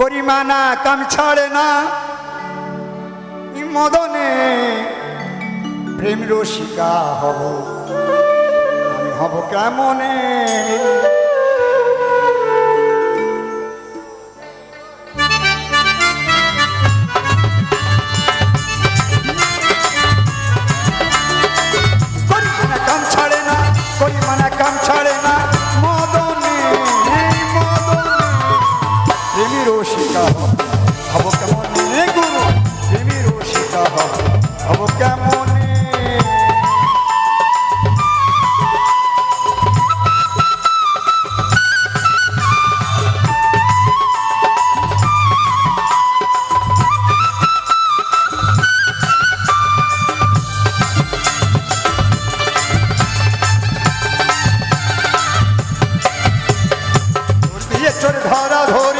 করিমানা কাম ছাড়ে না। মদনে প্রেম রসিকা হব আমি হব কেমনে? রসিকা হব কেমনে গুরু? প্রেমী রসিকা হব কেমনে? ধরা ধরি।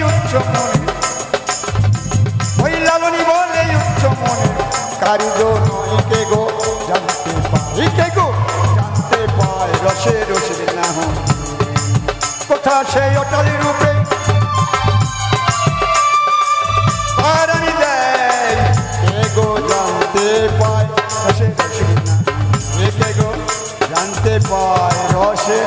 বলে উচ্চ মনে। ওই লালনী বলে উচ্চ মনে। নয় কে গো, জানতে পাই কে গো, জানতে পায়, রসে রসে না কোথা সেই অটালি রূপে? পারানি দেয়। কে গো, জানতে পায়, রসে রসে না কে গো, জানতে পায়, রসি